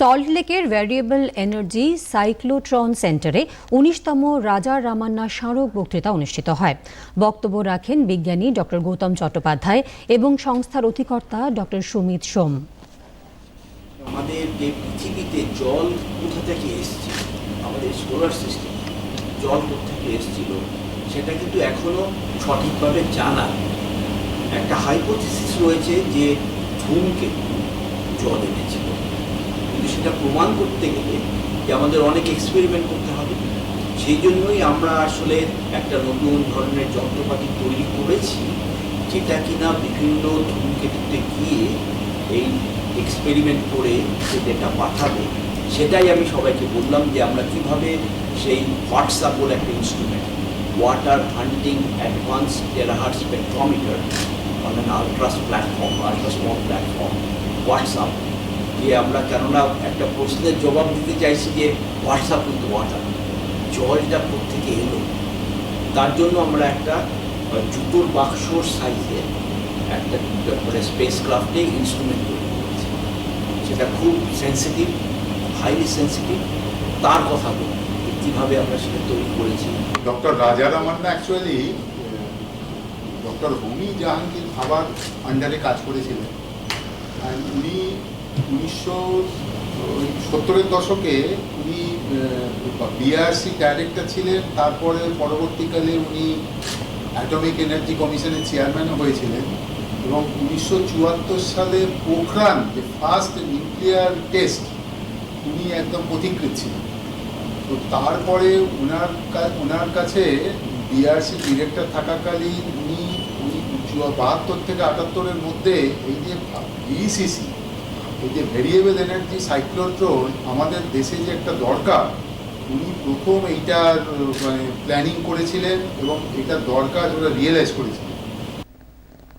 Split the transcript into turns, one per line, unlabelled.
সল্টলেকের variable energy cyclotron সেন্টারে উনিশতম রাজা রামান্না স্মারক বক্তৃতা অনুষ্ঠিত হয়। বক্তব্য রাখেন বিজ্ঞানী ডক্টর গৌতম চট্টোপাধ্যায় এবং সংস্থার অধিকর্তা ডক্টর সুমিত সোম।
আমাদের যে পৃথিবীতে জল কোথা থেকে এসছে আমাদের সোলার সিস্টেম জল কোথা থেকে সেটা কিন্তু এখনও সঠিকভাবে জানা একটা হাইপোথিসিস রয়েছে যে ধূমকেতু জল এনেছিল। কিন্তু সেটা প্রমাণ করতে গেলে যে আমাদের অনেক এক্সপেরিমেন্ট করতে হবে। সেই জন্যই আমরা আসলে একটা নতুন ধরনের যন্ত্রপাতি তৈরি করেছি, যেটা কিনা বিভিন্ন ধূমকেতুতে গিয়ে এই এক্সপেরিমেন্ট করে সে ডেটা পাঠাবে, সেটাই আমি সবাইকে বললাম যে আমরা কীভাবে সেই হোয়াটসঅ্যাপ বলে একটা instrument water hunting advance terahertz spectrometer an ultras platform ultra small platform WhatsApp যে আমরা কেননা একটা প্রশ্নের জবাব দিতে চাইছি যে হোয়াটসঅ্যাপ কিন্তু ওয়াটার জলটা থেকে এলো। তার জন্য আমরা একটা জুতোর বাক্সর সাইজের একটা মানে স্পেস ক্রাফটে ইনস্ট্রুমেন্ট তৈরি করেছি। সেটা খুব সেন্সিটিভ হাইলি সেন্সিটিভ তার কথা বলি কীভাবে আমরা সেটা তৈরি করেছি।
Doctor Raja Ramanna actually doctor Homi Jahangir ভাবার আন্ডারে কাজ করেছিলেন। উনি উনিশশো সত্তরের দশকে উনি বিআরসি ডাইরেক্টর ছিলেন, তারপরে পরবর্তীকালে উনি অ্যাটমিক এনার্জি কমিশনের চেয়ারম্যানও হয়েছিলেন এবং উনিশশো চুয়াত্তর সালে পোখরান যে ফার্স্ট নিউক্লিয়ার টেস্ট উনি একদম পথিকৃত ছিলেন। তো তারপরে ওনার ওনার কাছে বিআরসি ডিরেক্টর থাকাকালীন উনি উনি বাহাত্তর থেকে আটাত্তরের মধ্যে এই যে ভিসিসি এই যে ভেরিয়েবল এনার্জি সাইক্লোট্রন আমাদের দেশে যে একটা দরকার, উনি প্রথম এইটার মানে প্ল্যানিং করেছিলেন এবং এটা দরকার, ওরা রিয়েলাইজ করেছিলেন।